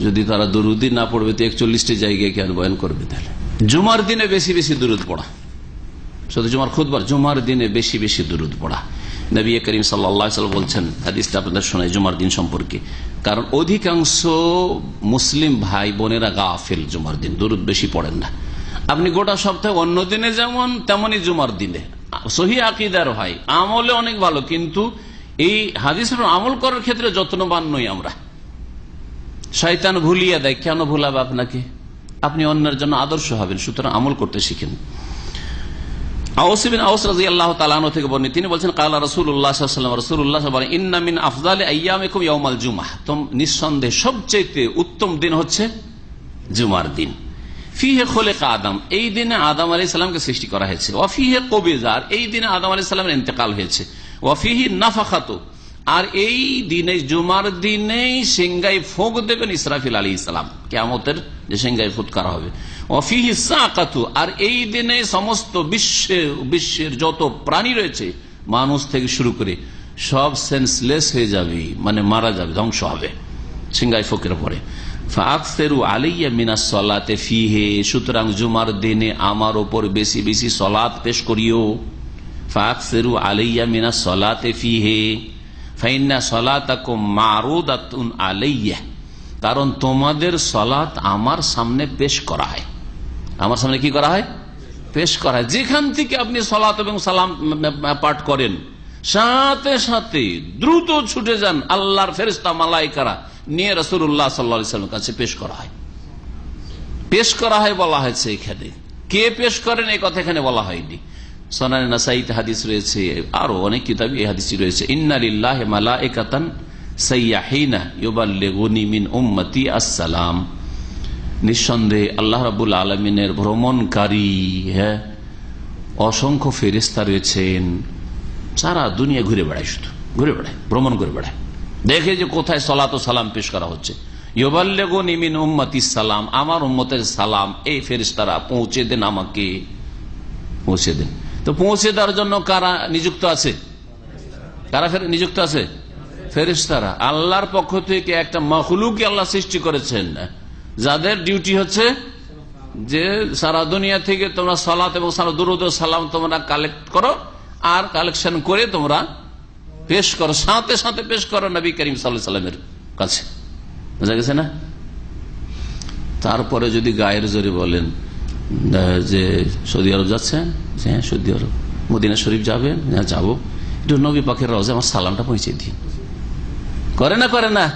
যদি তারা দরুদি না পড়বে, তো একচল্লিশটি জায়গায় কেন বয়ান করবে তাহলে? জুমার দিনে বেশি বেশি দূরত পড়া। শুধু জুমার খুদবার জুমার দিনে বেশি বেশি দূরত পড়া। নবী করিম সাল্লা বলছেন, হাদিসটা আপনাদের শোনায় জুমার দিন সম্পর্কে। কারণ অধিকাংশ মুসলিম ভাই বোনেরা গাফেল জুমার দিন দূরত বেশি পড়েন না। আপনি গোটা সপ্তাহে অন্য দিনে যেমন তেমনই জুমার দিনে। সহি আকিদার ভাই আমলে অনেক ভালো, কিন্তু এই হাদিস আমল করার ক্ষেত্রে যত্নবান নই আমরা। শয়তান ভুলিয়ে দেয়, কেন ভুলাবে আপনাকে আপনি অন্যের জন্য আদর্শ হবেন, সুতরাং আমল করতে শিখেন। থেকে নিঃসন্দেহে উত্তম দিন হচ্ছে জুমার দিন। খোলে এই দিনে সৃষ্টি করা হয়েছে। ওয়াফিহে কবিজার, এই দিনে আদম আলি সাল্লামের ইন্তেকাল হয়েছে। ওয়াফিহি নাফাখাত আর এই দিনে, জুমার দিনেই সিংগাই ফোক দেবেন ইসরাফিল আলী ইসলাম। কেমতের যে সিংগাই ফুট করা হবে। সাকাতু, আর এই দিনে সমস্ত বিশ্বের বিশ্বের যত প্রাণী রয়েছে, মানুষ থেকে শুরু করে সব সেন্সলেস হয়ে যাবে মানে মারা যাবে, ধ্বংস হবে সিংগাই ফোকের পরে। আলাইয়া মিনা সলাতে ফিহে, সুতরাং জুমার দিনে আমার ওপর বেশি বেশি সলাত পেশ করিও। ফাকসেরু আলাইয়া মিনা সলাতে ফিহে কারণ তোমাদের সলাত আমার সামনে পেশ করা হয়। আমার সামনে কি করা হয়? পেশ করা হয়। যেখান থেকে আপনি সলাত এবং সালাম পাঠ করেন, সাথে সাথে দ্রুত ছুটে যান আল্লাহর ফেরিস্তা মালাইকারা, নিয়ে রসুল্লাহ সাল্লা কাছে পেশ করা হয়। পেশ করা হয় বলা হয়েছে এখানে। কে পেশ করেন? এই কথা এখানে বলা হয়নি। রয়েছে অনেক কিতাবি এই হাদিস রয়েছে। উম্মতি নিঃসন্দেহে আল্লাহ ভ্রমণকারী হ্যাঁ অসংখ্য ফেরিস্তা রয়েছেন। সারা দুনিয়া ঘুরে বেড়ায় শুধু, ঘুরে বেড়ায়, ভ্রমণ করে বেড়ায়। দেখে যে কোথায় সলাত সালাম পেশ করা হচ্ছে। ইয়োবাল্লেগুন ইমিন উম্মতি সালাম, আমার উম্মতের সালাম, এই ফেরিস্তারা পৌঁছে দেন আমাকে, পৌঁছে দেন। তো পৌঁছে দেওয়ার জন্য কারা নিযুক্ত আছে? কারা নিযুক্ত আছে? ফেরিস্তারা আল্লাহর পক্ষ থেকে একটা মখলুকে আল্লাহ সৃষ্টি করেছেন। যাদের ডিউটি হচ্ছে যে সারা দুনিয়া থেকে তোমরা সালাত এবং সারা দুরুদ সালাম তোমরা কালেক্ট করো, আর কালেকশন করে তোমরা পেশ করো। সাথে সাথে পেশ করো নবী করিম সাল্লামের কাছে। বোঝা গেছে না? তারপরে যদি গায়ের জোরে বলেন যে সৌদি আরব যাচ্ছেন হ্যাঁ সৌদি আরব, মদিনা শরীফ যাবেন হ্যাঁ যাব। একটু নবী পাখের রজে আমার সালামটা পৌঁছে দিন করে না করে না?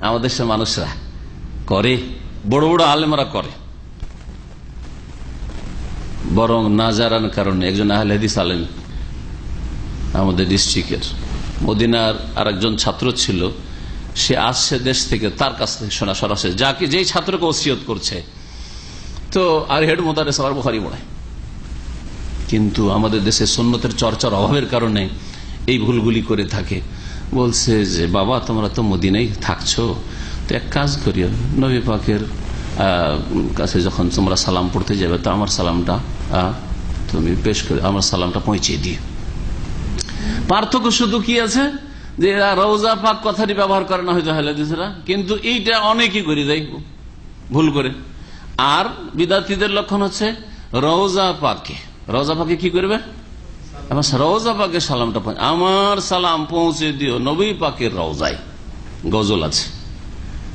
আমাদের সব মানুষরা করে। বড় বড় আলেমরা করে। বরং না জানার কারণে, একজন আহলেদিস আলেম আমাদের ডিস্ট্রিক্টের মদিনার আর একজন ছাত্র ছিল, সে আসছে দেশ থেকে তার কাছ থেকে শোনা সরাসরি, যাকে যেই ছাত্রকে ওসিয়ত করছে তো আর হেড মোদারে সবার বুখারি পড়ায় কিন্তু আমাদের দেশে সন্ন্যতের চর্চার অভাবের কারণে এই ভুলগুলি করে থাকে। বলছে যে, বাবা, তোমরা তো মদিনাই থাকছো। তো এক কাজ করিও, নবী পাকের কাছে যখন তোমরা সালাম পড়তে যাবে, তো আমার সালামটা তুমি পেশ করে, আমার সালামটা পৌঁছে দিও। পার্থক্য শুধু কি আছে? যে এরা রৌজা পাক কথাটি ব্যবহার করে না হয়তো হেলাদিসরা কিন্তু এইটা অনেকই করে দেয় ভুল করে। আর বিদ্যার্থীদের লক্ষণ হচ্ছে রৌজা পাকে। রওজা পাকে কি করবে? রওজা পাকে সালামটা আমার সালাম পৌঁছে দিও নবী পাকের রওজায়। গজল আছে।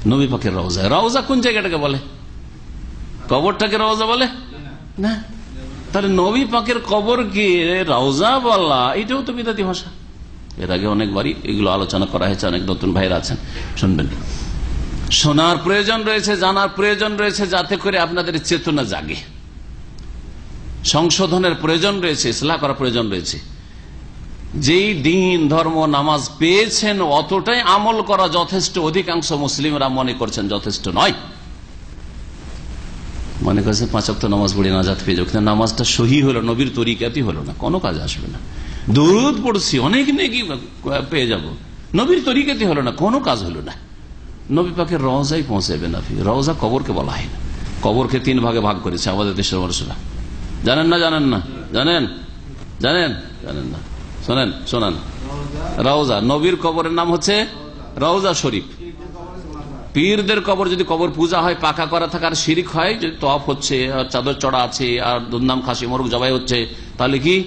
নবী পাকের রওজায়। রওজা কোন জায়গাটাকে বলে? কবরটাকে রওজা বলে? না। তাহলে নবী পাকের কবরকে রওজা বলা, এটাও তো বিদাতি ভাষা। এর আগে অনেকবারই এগুলো আলোচনা করা হয়েছে, অনেক নতুন ভাইরা আছেন। শুনবেন। শোনার প্রয়োজন রয়েছে, জানার প্রয়োজন রয়েছে, যাতে করে আপনাদের চেতনা জাগে। সংশোধনের প্রয়োজন রয়েছে, ইসলাহ করার প্রয়োজন রয়েছে। যেই দিন, ধর্ম, নামাজ পেয়েছেন, অতটাই আমল করা যথেষ্ট। অধিকাংশ মুসলিমরা মনে করছেন যথেষ্ট নয়। মনে করছে পাঁচক্ত নামাজ পড়ি নাজাত পেয়ে যাব নামাজটা সহি হলো, নবীর তরিকাতি হলো না, কোনো কাজ আসবে না। দূরত পড়ছি, অনেক নেকি পেয়ে যাব। নবীর তরিকাতি হলো না, কোনো কাজ হলো না। নবী পাকে রওজাই পৌঁছাবে না রওজা কবরকে বলা হয় না। কবরকে তিন ভাগে ভাগ করেছে আমাদের দেশের মানুষরা। জানেন না জানেন না? জানেন? জানেন? জানেন না। শোনেন, শোনান। রওজা, নবীর কবরের নাম হচ্ছে রওজা শরীফ। পীরদের কবর যদি কবর পূজা হয়, পাকা করা থাকার শিরিক হয়, যদি তফ হচ্ছে চাদর চড়া আছে, আর দুর্নাম খাসি, মোরগ জবাই হচ্ছে, তাহলে কি?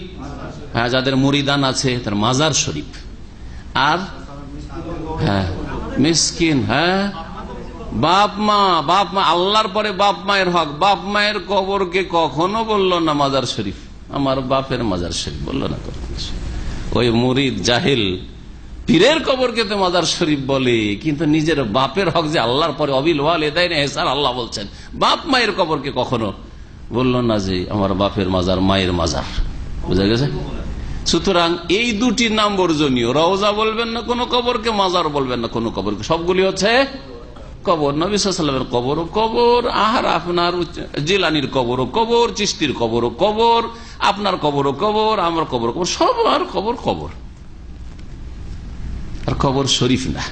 হ্যাঁ যাদের মুরিদান আছে, তার মাজার শরীফ। আর হ্যাঁ মিসকিন হ্যাঁ? বাপ মা বাপ মা, আল্লাহর পরে বাপ মায়ের হক। বাপ মায়ের কবরকে কখনো বলল না মাজার শরীফ। আমার বাপের মাজার শরীফ বলল না। ওই মুরিদ, জাহিল, পীরের কবরকে তো মাজার শরীফ বলে, কিন্তু নিজের বাপের হক যে আল্লাহর পরে অবিল ওয়াল এদাই না হেসার আল্লাহ বলছেন। বাপ মায়ের কবরকে কখনো বলল না যে আমার বাপের মাজার, মায়ের মাজার। বুঝা গেছে? সুতরাং এই দুটি নাম বর্জনীয়। রওজা বলবেন না, কোনো কবরকে, মাজার বলবেন না, কোনো কবরকে। সবগুলি হচ্ছে কবর। নবিসামের কবর কবর আহার আপনার জিলানির কবর কবর চিস্তির কবর কবর আপনার কবর কবর আমার কবর কবর সবার কবর কবর। আর কবর শরীফ না।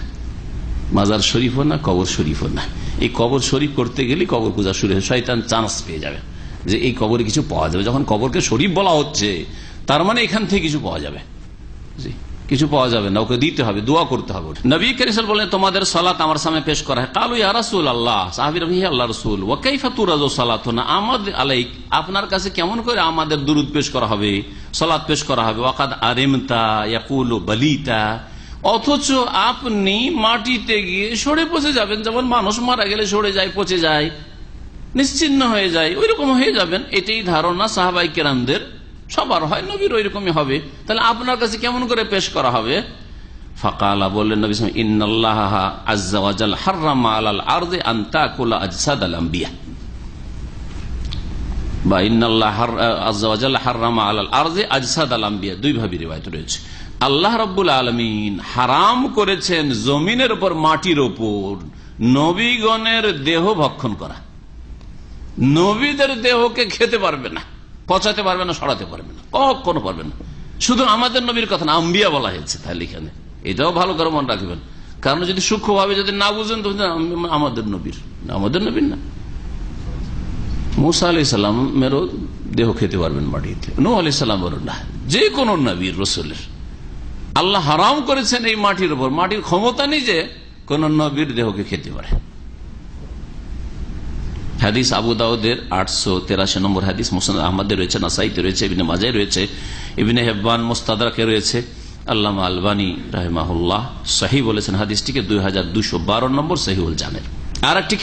মাজার শরীফও না, কবর শরীফও না। এই কবর শরীফ করতে গেলে কবর পূজা শুরু হয়, শয়তান চান্স পেয়ে যাবে যে এই কবরে কিছু পাওয়া যাবে। যখন কবরকে শরীফ বলা হচ্ছে তার মানে এখান থেকে কিছু পাওয়া যাবে। কিছু পাওয়া যাবে না, ওকে দিতে হবে, দোয়া করতে হবে নবী করিসল বলেন তোমাদের সালাত আমার সামনে পেশ করা হয়। কালু, ইয়া রাসুল আল্লাহ সাহাবির আল্লাহ রসুল ও কৈফা তুরাজ সালাত না আমাদের আলাইক, আপনার কাছে কেমন করে আমাদের দুরুদ পেশ করা হবে? সালাত পেশ করা হবে। ওয়াকাদ আরেমতা ইয়াকুল বলিতা। অথচ আপনি মাটিতে গিয়ে সরে পচে যাবেন। যেমন মানুষ মারা গেলে সরে যায়, পচে যায়, নিশ্চিন্ন হয়ে যায় ওই রকম হয়ে যাবেন। এটাই ধারণা সাহাবাই কেরামদের। সবার হয়, নবীর ওই রকমই হবে। তাহলে আপনার কাছে কেমন করে পেশ করা হবে? ফাকালা বললেন নবী দুই রয়েছে। আল্লাহ রব্বুল আলমিন হারাম করেছেন জমিনের উপর, মাটির ওপর নবীগণের দেহ ভক্ষণ করা। নবীদের দেহকে খেতে পারবে না। পচাতে পারবে না, সরাতে পারবে না, কখনো পারবে না। শুধু আমাদের নবীর কথা না, আম্বিয়া বলা হয়েছে তাহলে এখানে এটাও ভালো করে মনে রাখবেন। কারণ যদি সূক্ষ্মভাবে যদি না বুঝেন তো আমাদের নবীর। আমাদের নবীর না। মুসা আলি দেহ খেতে পারবেন মাটিতে। নু আলি সাল্লামেরও না, যে কোনো নবীর, রসুলের। আল্লাহ হারাম করেছেন এই মাটির উপর। মাটির ক্ষমতা যে কোন নবীর দেহকে খেতে পারে। হাদিস আবু দাউদের আটশো তেরাশি নম্বর হাদিস মোসান আহমদে রয়েছে, নাসাইতে রয়েছে, ইবিনে মাজাই রয়েছে, ইবিনে হেব্বান মোস্তাদাকে রয়েছে, আল্লামা আলবানী রাহেমাহুল্লাহ সাহি বলেছেন, হাদিসটিকে দুই হাজার দুশো বারো নম্বর সহিউল জানের আর একটি